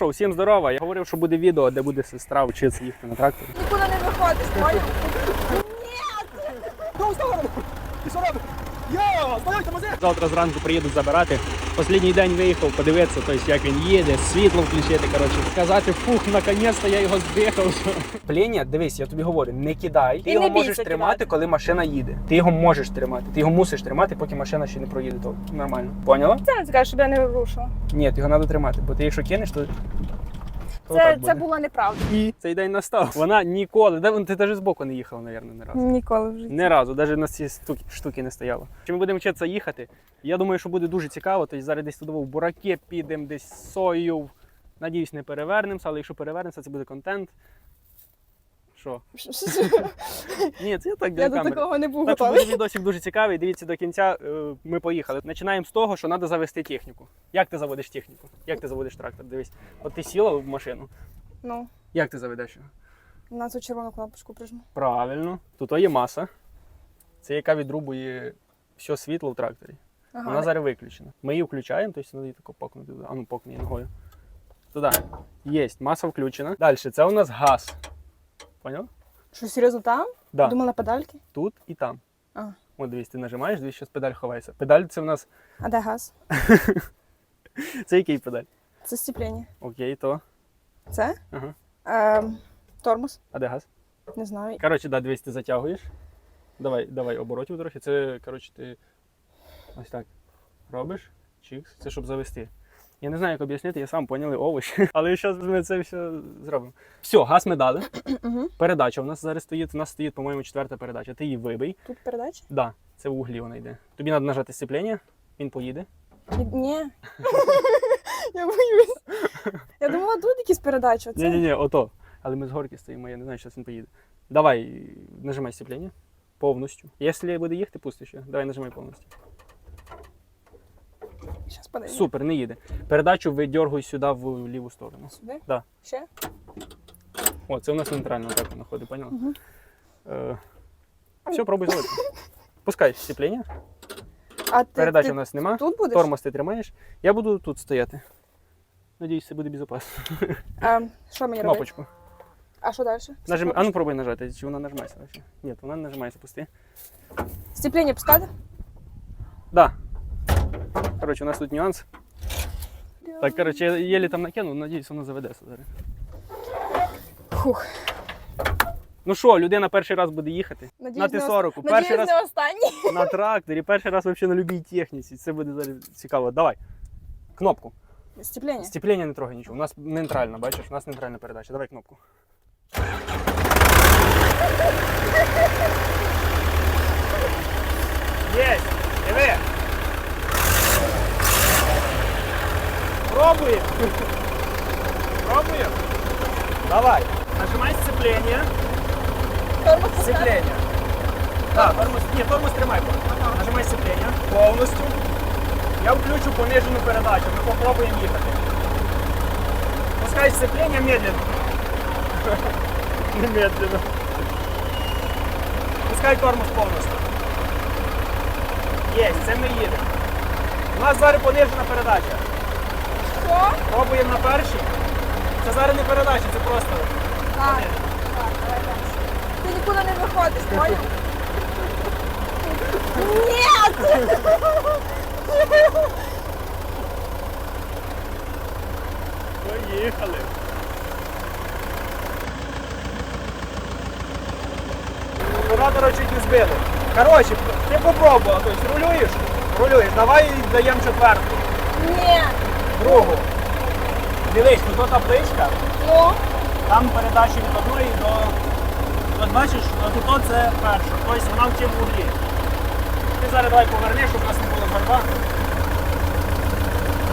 Що, всім здорово. Я говорив, що буде відео, де буде сестра вчитися їхати на тракторі. Нікуди не виходиш, Ні! Ну, сторону! Йо, здавайте музей! Завтра зранку приїдуть забирати. Останній день виїхав подивитися, тобто, як він їде, світло включити. Коротше, сказати, фух, наконець-то я його здихав. Плення, дивись, я тобі говорю, не кидай. Ти І його не можеш тримати, кидати. коли машина їде. Ти його можеш тримати. Ти його мусиш тримати, поки машина ще не проїде. То нормально. Поняла? Це не скажеш, щоб я не рушила. Ні, ти його треба тримати, бо ти якщо кинеш, то. То Це, це була неправда. І цей день настав. Вона ніколи. Де ти навіть збоку не їхала, мабуть, не разу. Ніколи в житті. Не разу, навіть на ці штуки, штуки не стояло. Чи ми будемо вчитися їхати? Я думаю, що буде дуже цікаво. Тобто зараз десь туди в бураки підемо, десь сою. Надіюсь, не перевернемося, але якщо перевернемося, це буде контент. Що? Ні, це я так для Я до камери. такого не був Так що готовий. буде відосик дуже цікавий. Дивіться до кінця. Е, Ми поїхали. Починаємо з того, що треба завести техніку. Як ти заводиш техніку? Як ти заводиш трактор? Дивись. От ти сіла в машину. Ну, Як ти заведеш його? на цю червону кнопочку прижму. Правильно. Тут є маса. Це яка відрубує все світло в тракторі. Ага. Вона зараз виключена. Ми її включаємо, тобто треба її тако покнути. А ну покни її ногою. Туди. Є, маса включена. Далі, це у нас газ. Поняв? Що, серйозно там? Да. Думала педальки? Тут і там. А. От дивись, ти нажимаєш, дивись, зараз педаль ховається. Педаль це в нас. А де газ? Це який педаль? Це сцеплення. Окей, то. Це? Ага. Ем, тормоз? А де газ? Не знаю. Коротше, да, дивись, ти затягуєш. Давай, давай оборотів трохи. Це, коротше, ти ось так робиш. Чікс. Це щоб завести. Я не знаю, як об'яснити, я сам поняли овочі. Але зараз ми це все зробимо. Все, газ ми дали. Передача у нас зараз стоїть. У нас стоїть, по-моєму, четверта передача. Ти її вибий. Тут передача? Да, це в углі вона йде. Тобі треба нажати сцеплення, він поїде. Ні. Я боюсь. Я думала, тут якісь передачі. Ні, ні, ні, ото. Але ми з горки стоїмо, я не знаю, що він поїде. Давай, нажимай сцеплення. Повністю. Якщо буде їхати, пустиш. Давай нажимай повністю. Щас подивлюсь. Супер, не їде. Передачу видергуй сюди в ліву сторону. Сюди? Да. Ще? О, це у нас нейтрально так воно ходить, поняла? Мгм. Е, все, пробуй заводити. Пускай сцеплення. А ти, Передачі ти у нас нема. тут будеш? Тормоз ти тримаєш. Я буду тут стояти. Надіюсь, це буде безпечно. Ем, що мені робити? Кнопочку. А що далі? Нажим... А ну пробуй нажати, чи вона нажимається. Ні, вона не нажимається, пусти. Сцеплення пускати? Да. Коротше, у нас тут нюанс. Так, коротше, я єлі там накинув, надіюсь, воно заведеться зараз. Фух. Ну що, людина перший раз буде їхати. Надіюсь, на не Т-40. ос- Перший Надіюсь, раз не останній. на тракторі, перший раз взагалі на любій техніці. Це буде зараз цікаво. Давай. Кнопку. Сцеплення. Степлення не трогай нічого. У нас нейтральна, бачиш, у нас нейтральна передача. Давай кнопку. Єсть! Диви! Пробуємо! Пробуємо? Давай. Нажимай сцепление. Тормоз? Сцепление. Да, тормоз. Ні, тормоз тримай. Нажимай сцепление. Повністю. Я включу понижену передачу. Ми попробуємо їхати. Пускай сцепление медленно. Немедленно. Пускай тормоз повністю. Є, це ми їдемо. У нас зараз понижена передача. Що? Пробуємо на першій. Це зараз не передача, це просто. Так. Так, давай далі. Ти нікуди не виходиш, поняв? Ні! Поїхали. Оператора чуть не збили. Коротше, ти попробував, тобто рулюєш? Рулюєш, давай даємо четверту. Ні! Другу. Дивись, тут табличка, Ну, там передачі від одної до. От бачиш, тут це перша, тобто вона в тім углі. Ти зараз давай поверни, щоб у нас не було борьба.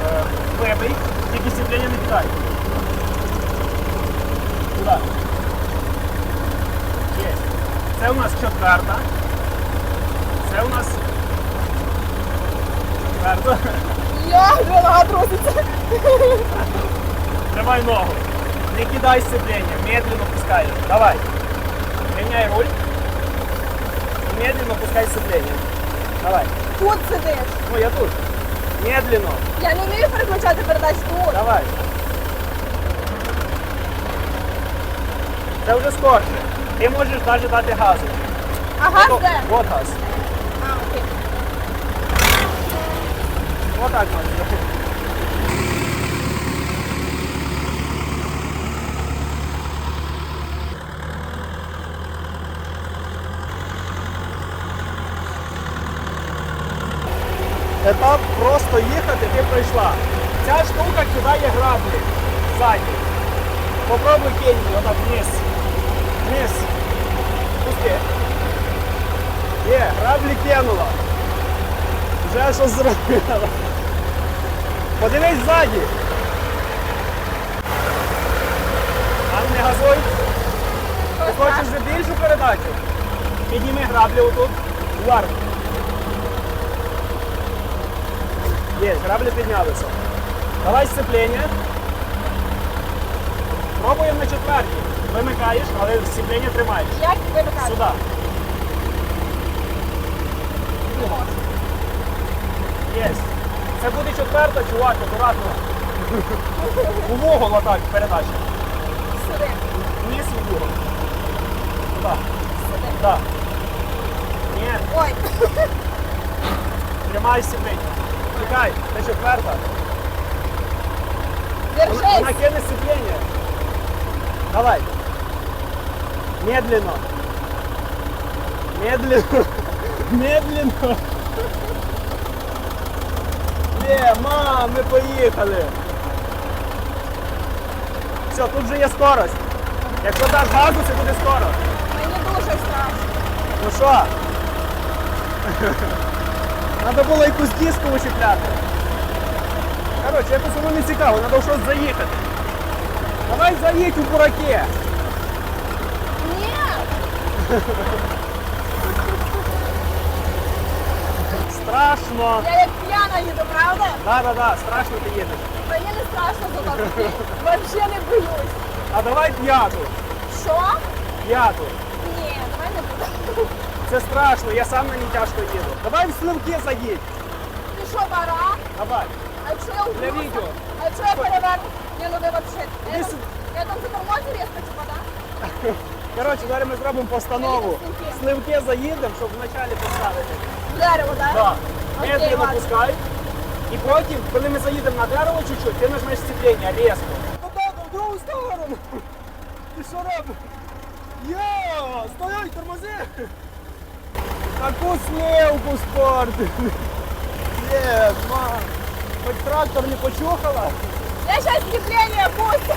Е, Вибий, тільки сцеплення не кидай. Туди. Є. Це у нас четверта. Це у нас четверта. Труситься. Тримай ногу. Не кидай сцепление, медленно пускай. Давай. Меняй руль. И медленно пускай сцепление. Давай. Тут сидиш. Ну, я тут. Медленно. Я не вмію переключати передачу тут. Давай. Це вже скорше. Ти можеш навіть дати газу. А газ Ото- де? От газ. А, окей. Отак можеш. Етап просто їхати ти пройшла. Ця штука кидає граблі ззаді. Попробуй кинь отак вниз. Вниз. Пусти. Є, граблі кинула. Вже щось зробила. Подивись ззаді. А не газуй. Ти хочеш більшу передачу? Підніми граблі отут. Вверх. Є, граблі піднялися. Давай сцеплення. Пробуємо на четвертій. Вимикаєш, але сцеплення тримаєш. Як вимикати? Сюди. Єсть. Це буде четверта, чувак, акуратно. У вугол отак передача. Сюди. Вниз і вугол. Туди. Сюди. Так. Ні, Ой. тримай сцеплення. Чекай, це четверта. Вона вона Держись. кине сцеплення. Давай. Медленно. Медленно. Медленно. Є, мам, ми поїхали. Все, тут вже є скорость. Якщо даш газу, це буде скоро. Мені дуже страшно. Ну що? Треба було якусь диску вичіпляти. Коротше, якось воно не цікаво, треба в щось заїхати. Давай заїдь у бураки. Ні. Страшно. Я як п'яна їду, правда? Да, да, да, страшно ти їдеш. Мені не страшно тут. Вообще не боюсь. А давай п'яту. Що? П'яту. Ні, давай не буду. Це страшно, я сам на ній тяжко їду. Давай в сливки заїдь. Ти що, баран? Давай. А якщо я Для відео. А якщо я переверну? Ні, ну ви вообще. Я там, я там за тормозі різко, типа, да? Коротше, зараз ми зробимо постанову. Сливки. Сливки заїдемо, щоб вначалі поставити. В Дерево, да? Так. Окей, Медленно ладно. пускай. І потім, коли ми заїдемо на дерево чуть-чуть, ти нажмеш сцеплення різко. в другу сторону. Ти що робиш? Йо, стоять, тормози. Таку сливку спорти. Є, мам. Хоч трактор не почухала. Я зараз сцепление пустю.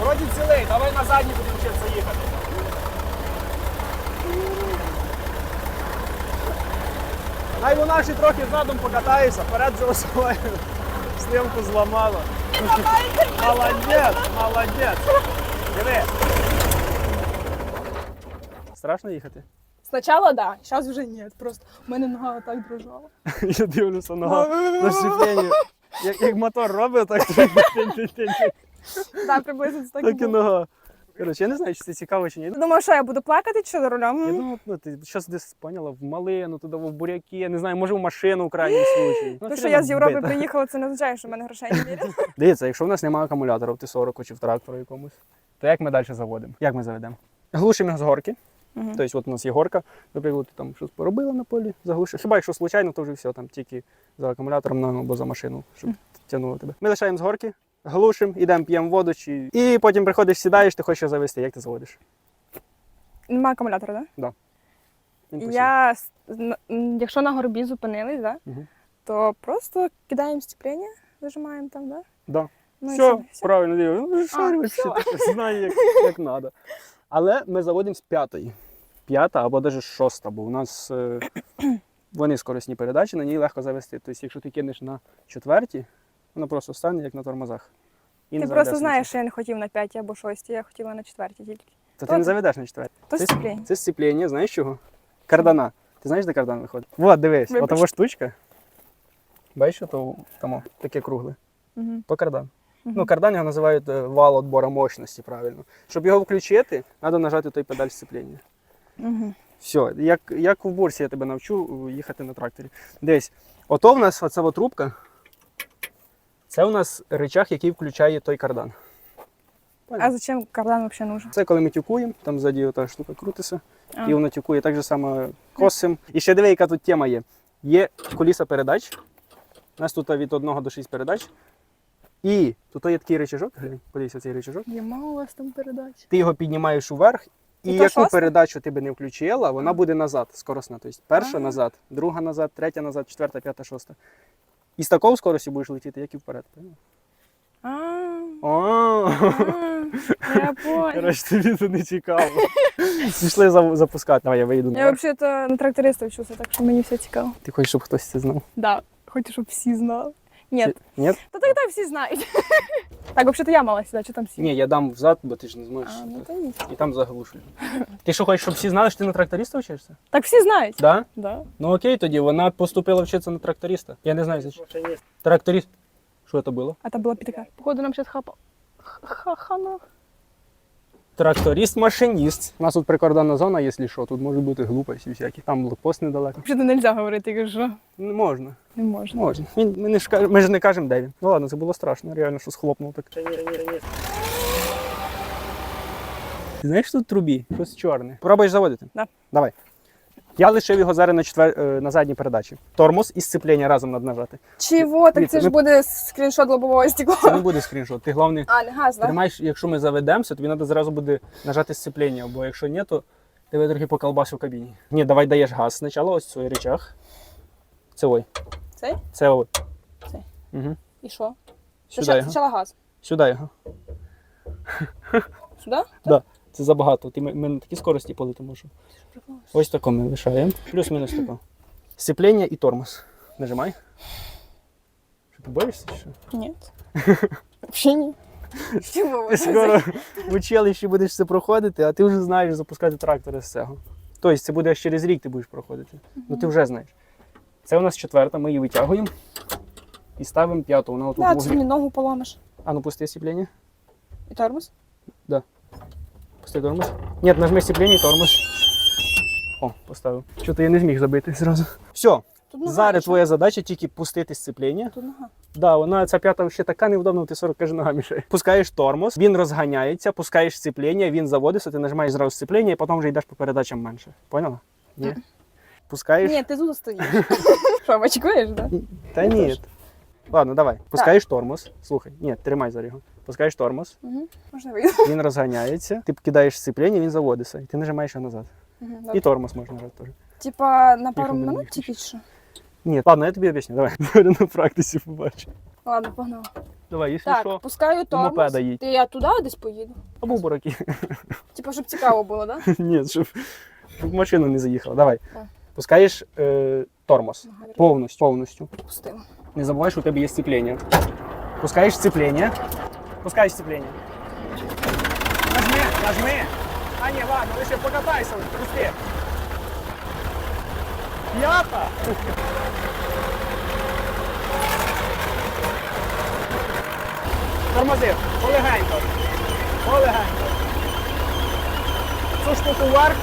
Вроді цілий, давай на задній будемо вчитися їхати. Най вона ще трохи задом покатається, вперед вже освоїла. Сливку зламала. Молодець, молодець. Диви. Страшно їхати? Спочатку да, зараз вже ні. Просто у мене нога так дрожала. Я дивлюся нога на щепленні. Як, як мотор робить, так, так, приблизно це так і так і нога. Коротше, я не знаю, чи це цікаво чи ні. Думаю, що я буду плакати чи за рулем? Я думав, ну ти зараз десь поняла в малину, туди в буряки, я не знаю, може в машину в крайній случай. Ну, Те, що я з Європи приїхала, це не означає, що в мене грошей не вірять. Дивіться, якщо в нас немає акумулятора в Т-40 чи в трактору якомусь, то як ми далі заводимо? Як ми заведемо? Глушимо його з горки. Мгм. Тобто, от у нас є горка, наприклад, ти там щось поробила на полі, заглушив. Хіба якщо случайно, то вже все, там тільки за акумулятором ну, або за машину, щоб тягнуло тебе. Ми лишаємо з горки, глушимо, йдемо, п'ємо воду, чи... і потім приходиш, сідаєш, ти хочеш завести. Як ти заводиш? Нема акумулятора, так? Він постійно. Я, с- н- м, якщо на горбі зупинились, да, Мгм. то просто кидаємо степлення, зажимаємо там, да? Да. Ну, все, все. правильно дивив. Ну, все. знає, як, як треба. Але ми заводимо з п'ятої. П'ята або навіть шоста, бо у нас е, вони скоростні передачі, на ній легко завести. Тобто, якщо ти кинеш на четвертій, воно просто стане як на тормозах. І Ти просто знаєш, що я не хотів на п'ятій або шостій, я хотіла на четвертій тільки. Та ти не заведеш на четвертій. То Це, сцепління. це сцепління, знаєш чого? Кардана. Ти знаєш, де кардан виходить? Вот, дивись, отова штучка. Бачиш, то там таке кругле. Угу. То кардан. Ну, кардан його називають е, вал відбору мощності, правильно. Щоб його включити, треба нажати той педаль сцепління. Угу. Все, як, як в бурсі я тебе навчу е, їхати на тракторі. Десь. Ото в нас оця от трубка. Це у нас речах, який включає той кардан. А зачем кардан взагалі нужен? Це коли ми тюкуємо, там ззаді ота штука крутиться, А. і воно тюкує так же само косим. І ще диви, яка тут тема є. Є коліса передач. У нас тут від 1 до 6 передач. І тут є такий речажок, глянь, подивися цей речажок. Нема у вас там передач. Ти його піднімаєш уверх, і, І то яку шоста? передачу ти би не включила, вона буде назад, скоросна. Тобто перша А. назад, друга назад, третя назад, четверта, п'ята, шоста. І з такою скоростю будеш летіти, як і вперед. понял. Тобі це не цікаво. Пішли запускати. Давай, я вийду Я взагалі-то на тракториста вчуся, так що мені все цікаво. Ти хочеш, щоб хтось це знав? Да, хочу, щоб всі знали. Ні, Нет? та тогда всі знають. Так, взагалі-то я мала сюди, что там всі. Ні, я дам взад, бо ти ж не зможеш. А, ну то ні. І там заглушую. Ти що хочеш, щоб всі знали, що ти на тракториста вчишся? Так всі знають. Да? Да. Ну окей, тоді вона поступила вчитися на тракториста. Я не знаю, за що. Тракторист. Що це було? А там була підтика. Походу нам зараз хапа. Ха-хана. Тракторист-машиніст. У нас тут прикордонна зона, якщо що, тут може бути глупості всякі. Там блокпост недалеко. Взагалі не можна говорити, я кажу, що Не можна. не можна. Можна. Він, ми, не ж, ми ж не кажемо, де він. Ну ладно, це було страшно, реально, що схлопнув так. Ти знаєш, що тут в трубі? Щось чорне. Пробуєш заводити? Да. Давай. Я лишив його зараз на, четвер... е, на задній передачі. Тормоз і сцеплення разом надо нажати. Чого? Так це ж ми- буде скріншот лобового стекла. Це не буде скріншот. Ти головне А, не газ, так? тримаєш, якщо ми заведемося, тобі треба зразу буде нажати сцеплення, бо якщо ні, то тебе трохи поколбасить в кабіні. Ні, давай даєш газ спочатку, ось цей речах. Це ой. Цей? Це ой. Цей. Угу. І що? Сюди його. спочатку газ. Сюди його. Сюди? Да. Це забагато. Ти, ми, ми на такій скорості полетимо. Що. Ось тако ми лишаємо. Плюс-мінус тако. Сцеплення і тормоз. Нажимай. Що ти боїшся? Що? Ні. Взагалі ні. Скоро в училищі будеш це проходити, а ти вже знаєш запускати трактори з цього. Тобто це буде аж через рік ти будеш проходити. Ну ти вже знаєш. Це у нас четверта, ми її витягуємо і ставимо п'яту. Вона отут Да, це мені ногу поламиш. А ну пусти сцеплення. І тормоз? Пусти тормоз. Ні, нажми сцеплення і тормоз. О, поставив. Що то я не зміг забити зразу. Все, Тут зараз твоя задача тільки пустити сцеплення. Тут нога. Да, вона ця п'ята ще така невдобна, ти 40 каже нога мішає. Пускаєш тормоз, він розганяється, пускаєш сцеплення, він заводиться, ти нажимаєш зразу сцеплення і потім вже йдеш по передачам менше. Поняла? Ні. Пускаєш. Ні, ти тут стоїш. Що, очікуєш, так? Та ні. Ладно, давай. Пускаєш тормоз. Слухай, ні, тримай за його. Пускаєш тормоз, Угу. Можна він розганяється, ти кидаєш сцеплення, він заводиться, і ти нажимаєш його назад. І тормоз можна нажати теж. Типа на пару Їхав, минут тільки чи що? Ні, ладно, я тобі об'ясню. Давай. На практиці побачу. Ладно, погнали. Давай, якщо Так, що, пускаю тормоз. мопеда їдь. Ти я туди десь поїду. або бураки. Типа, щоб цікаво було, так? Ні, щоб, щоб машина не заїхала. Давай. Так. Пускаєш е, тормоз. Повністю. Повністю. Пустила. Не забувай, що у тебе є сцеплення. Пускаєш сцеплення. Пускаєш сцеплення. Нажми, нажми. А ні, ладно, лише покатайся, пусти. П'ята. Тормозив. Полегенько. Полегенько. Цю штуку вверх.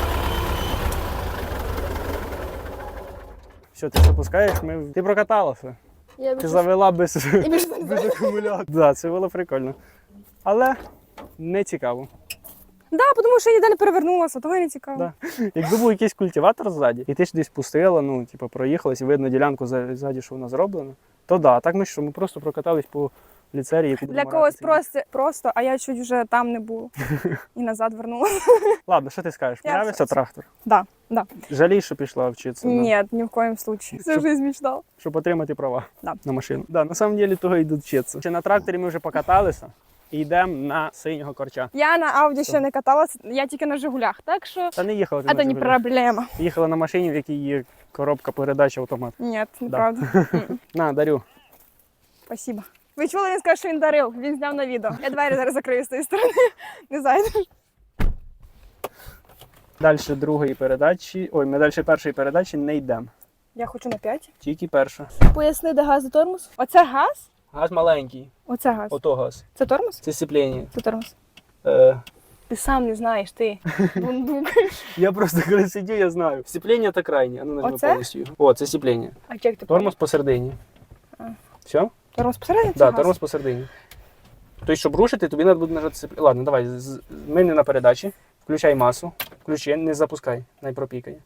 Все, ти запускаєш, ми... ти прокаталася. Я Ти завела без, без акумулятора. Да, це було прикольно. Але не цікаво. Да, тому що я ніде не перевернулася, то не цікаво. Да. Якби був якийсь культиватор ззаді, і ти ж десь пустила, ну, типу, проїхалась, і видно ділянку ззаді, що вона зроблена, то да. Так ми що, ми просто прокатались по ліцерії, яку Для когось просто, просто, а я чуть вже там не було. І назад вернулася. Ладно, що ти скажеш? Я Нравиться все- трактор? Да, да. Жалій, що пішла вчитися, на- Ні, ні в коєму случае. Це Щоб- вже мечтала. щоб отримати права Да. на машину. Да, на самом деле того йдуть вчитися. Ще на тракторі ми вже покаталися і йдемо на синього корча. Я на Ауді ще не каталася, я тільки на Жигулях, так що Та не їхала ти це не «Жигулях». проблема. Їхала на машині, в якій є коробка передач автомат. Ні, неправда. М-м. На, дарю. Спасибо. Ви чули, він сказав, що він дарив, він зняв на відео. Я двері зараз закрию з тієї сторони. Не зайдеш. Далі другої передачі. Ой, ми далі першої передачі не йдемо. Я хочу на 5. Тільки перша. Поясни, де газ і тормоз. Оце газ? Газ маленький. Оце газ. Ото газ. Це тормоз? Це сцеплення. Це тормоз. Е, Ти сам не знаєш, ти. Бундук. я просто коли сидю, я знаю. Сцеплення та крайнє. А ну нажми Оце? повністю. його. О, це сцеплення. А як ти Тормоз посередині. А. Все? Тормоз посередині? Так, да, тормоз посередині. Тобто, щоб рушити, тобі треба буде нажати. Ладно, давай. Ми не на передачі. Включай масу. Включи, не запускай. Най пропікає.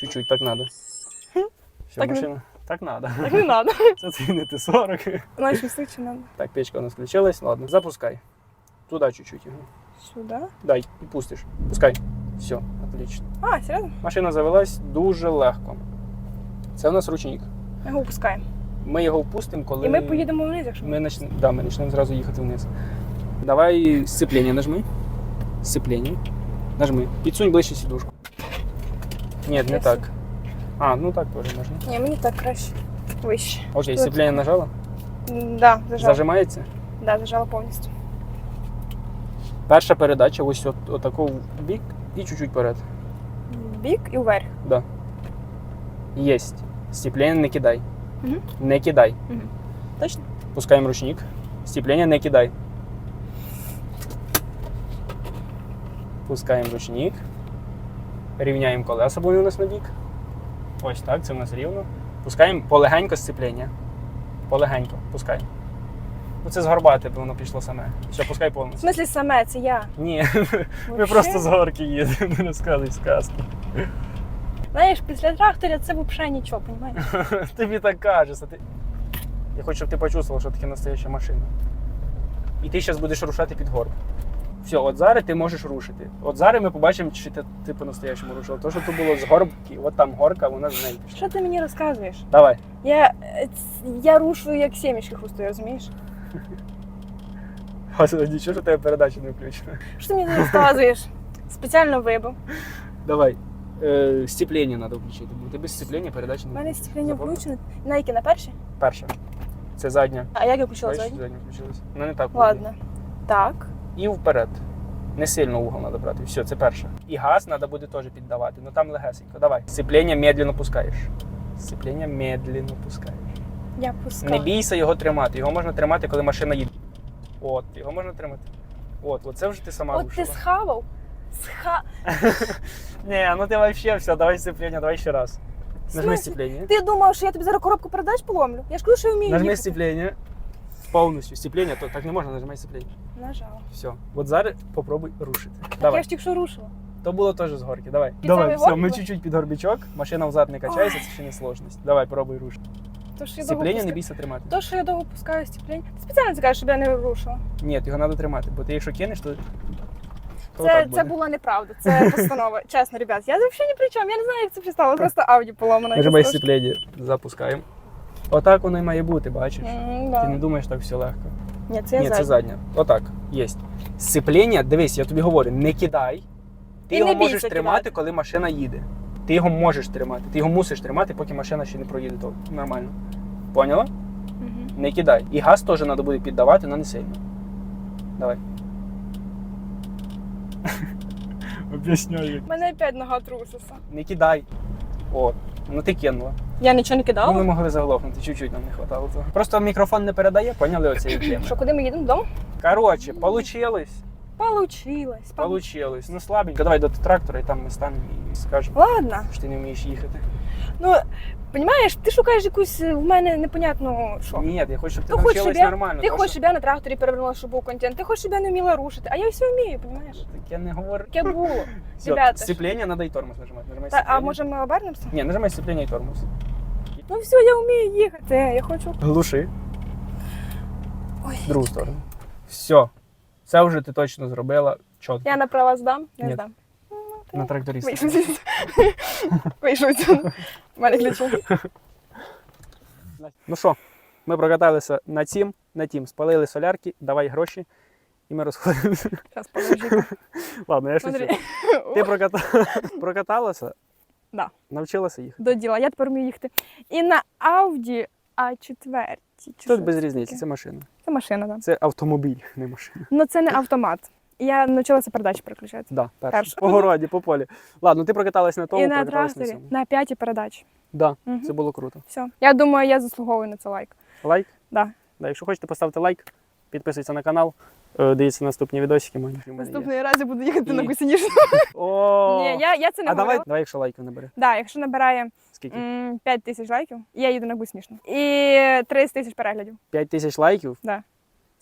Чуть-чуть, так треба. Все, Так не- машина. Так треба. Так не треба. Це ти 40. Знаєш, висить чи надо? Так, печка у нас включилась. Ладно, запускай. Туди чуть-чуть його. Сюди. Дай і пустиш. Пускай. Все, отлично. А, серйозно? Машина завелась дуже легко. Це у нас ручник. Його впускаємо. Ми його впустимо, коли. І ми поїдемо вниз, якщо Ми начнемо, да, ми почнемо зразу їхати вниз. Давай сцеплення нажми. Сцеплення. Нажми. Підсунь ближче сідушку. Ні, не так. А, ну так теж можна. Ні, мені так краще. Вище. Окей, Тут. сцеплення нажала? Да, зажала. Зажимається. Да, зажала повністю. Перша передача ось от, отако в бік і чуть-чуть вперед. Бік і вверх. Да. Єсть. Сцеплення не кидай. Мгм. Не кидай. Точно? Пускаємо ручник. Сцеплення не кидай. Пускаємо ручник. Рівняємо колеса, бо вони у нас на бік. Ось так, це у нас рівно. Пускаємо полегенько сцеплення. Полегенько, пускай. Ну це згорбати, бо воно пішло саме. Все, пускай повністю. В смислі саме, це я. Ні, ми просто з горки їдемо, не розказуй сказки. Знаєш, після трактора це взагалі нічого, розумієш? Тобі так кажеться. Ти... Я хочу, щоб ти почувствував, що таке настояща машина. І ти зараз будеш рушати під горб. Все, от зараз ти можеш рушити. От зараз ми побачимо, чи ти, ти по-настоящему рушила. То, що тут було з горбки, от там горка, вона з пішла. Що ти мені розказуєш? Давай. Я, я рушу як сімечки хрустую, розумієш? Господи, нічого, що тебе передача не включена. Що ти мені розказуєш? Спеціально вибив. Давай. Е, сцеплення треба включити, бо ти без сцеплення передачі У не мене стекляння Запомнив? включене. На які на перші? Перша. Це задня. А як я включила Бачиш, задні? задня включилась. Ну не так. буде. Ладно. Так. і вперед. Не сильно угол треба брати. Все, це перше. І газ треба буде теж піддавати. Ну там легесенько. Давай. Сцеплення медленно пускаєш. Сцеплення медленно пускаєш. Я пускаю. Не бійся його тримати. Його можна тримати, коли машина їде. От, його можна тримати. От, оце вже ти сама От ти рушила. схавав. Сха... Ні, ну ти вообще все, давай сцеплення, давай ще раз. В Нажми смислі? сцеплення. Ти думав, що я тобі зараз коробку передач поломлю? Я ж кажу, що я вмію Нажми їхати. сцеплення. Повністю. Сцеплення, то так не можна, нажимай сцеплення. Нажала. Все. От зараз попробуй рушити. Так Давай. я ж тільки що рушила. То було теж з горки. Давай. Під Давай, самий все, ми горбик? чуть-чуть під горбічок, машина взад не качається, це ще не сложність. Давай, пробуй рушити. То, що я довго Сцеплення не пускаю. бійся тримати. То, що я довго пускаю степлення. Ти спеціально це кажеш, щоб я не рушила. Ні, його треба тримати, бо ти якщо кинеш, то. то Це, це була неправда, це постанова. Чесно, ребят, я взагалі ні при чому. Я не знаю, як це пристало. Просто ауді поломана. Нажимай сцеплення, запускаємо. Отак воно і має бути, бачиш? трошки. М, Ти не думаєш так все легко. Ні, це Ні, це задня. Отак, є. Сцеплення, дивись, я тобі говорю, не кидай. Ти І його можеш бійся тримати, коли машина їде. Ти його можеш тримати. Ти його мусиш тримати, поки машина ще не проїде. То нормально. Поняла? Мгм. Не кидай. І газ теж треба буде піддавати, але не сильно. Давай. Об'ясняю. У мене опять нога труситься. Не кидай. О, ну ти кинула. Я нічого не кидала. Ну, ми могли заглохнути, чуть-чуть нам не хватало цього. Просто мікрофон не передає, поняли теми. Що, куди ми їдемо додому? Коротше, получилось. Получилось. Получилось. Ну слабенько. Давай до трактора і там ми станемо і скажемо, Ладно. що ти не вмієш їхати. Ну, розумієш, ти шукаєш якусь е, в мене непонятно що. Ні, я хочу, щоб ти Ти хочеш, щоб я- нормально. Ти хочеш, що- щоб я на тракторі перевернула, щоб був контент. Ти хочеш, щоб я не вміла рушити. А я все вмію, розумієш? Так я не говорю. Яке було. Ребята ж. сцеплення, треба і тормоз нажимати. Нажимай Та, а сцеплення. може ми обернемося? Ні, нажимай сцеплення і тормоз. Ну все, я вмію їхати. Я хочу. Глуши. Ой. Другу сторону. Все. Це вже ти точно зробила. Чітко. Я направо здам, не Ні. здам. На тракториста. Вийшов. Вийшов мене ключі. Ну що, ми прокаталися на тім, на тім, спалили солярки, давай гроші, і ми розходимося. Зараз подожди. Ладно, я шучу. Смотри. Ти проката... прокаталася? Да. Навчилася їхати. До діла, я тепер вмію їхати. І на Audi A4. Чи Тут без різниці, це машина. Це машина, так. Це автомобіль, не машина. Ну це не автомат. Я навчилася передачі переключати. Да, перша. Перша. По городі, по полі. Ладно, ти прокаталась на тому, І на прокаталась на тракторі, цьому. на п'ятій передачі. Да, Мгм. це було круто. Все. Я думаю, я заслуговую на це лайк. Лайк? Да. Да, якщо хочете, поставте лайк, підписуйтесь на канал, е, дивіться наступні відосики. мої. раз разі буду їхати І- на гусеніжну. О! Ні, я, я це не А давай, говорила. давай, якщо лайків набере. Да, якщо набирає Скільки? м, 5 тисяч лайків, я їду на гуснішну. І 30 тисяч переглядів. 5 тисяч лайків? Да.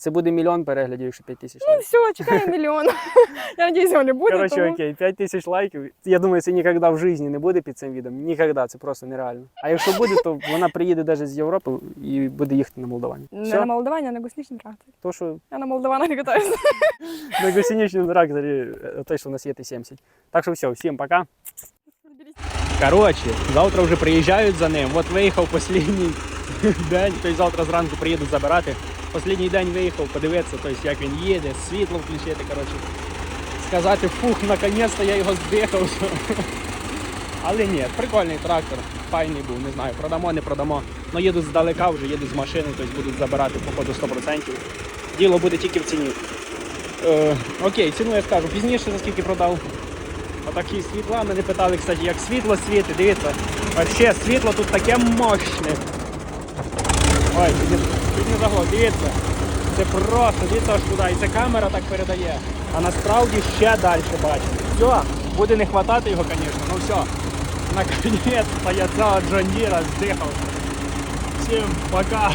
Це буде мільйон переглядів, якщо 5 тисяч Ну лайків. все, чекаю мільйон. Я надіюсь, його не буде. Коротше, тому... окей, 5 тисяч лайків. Я думаю, це ніколи в житті не буде під цим відео. Ніколи, це просто нереально. А якщо буде, то вона приїде навіть з Європи і буде їхати на Молдавані. Не на Молдавані, а на гусеничному тракторі. то, що Я на Молдаванах не катаюся. на гусеничному тракторі, е, той, що у нас є Т-70. Так що все, всім пока. Коротше, завтра вже приїжджають за ним. От виїхав останній день, тобто завтра зранку приїдуть забирати. Останній день виїхав, подивитися, тобто, як він їде, світло включити. Коротше. Сказати, фух, наконець-то я його здихав. Але ні, прикольний трактор, файний був, не знаю, продамо, не продамо. Ну їду здалека вже, їду з машини, тобто будуть забирати походу 100%. Діло буде тільки в ціні. Е, окей, ціну я скажу пізніше, за скільки продав. Отакі світла. Мене питали, кстати, як світло світить. Дивіться, вообще світло тут таке мощне. Ой, не заглох, дивіться. Це просто, дивіться аж туди. І це камера так передає. А насправді ще далі бачите. Все, буде не хватати його, звісно, ну все. Наконець-то я цього Джондіра здихав. Всім пока.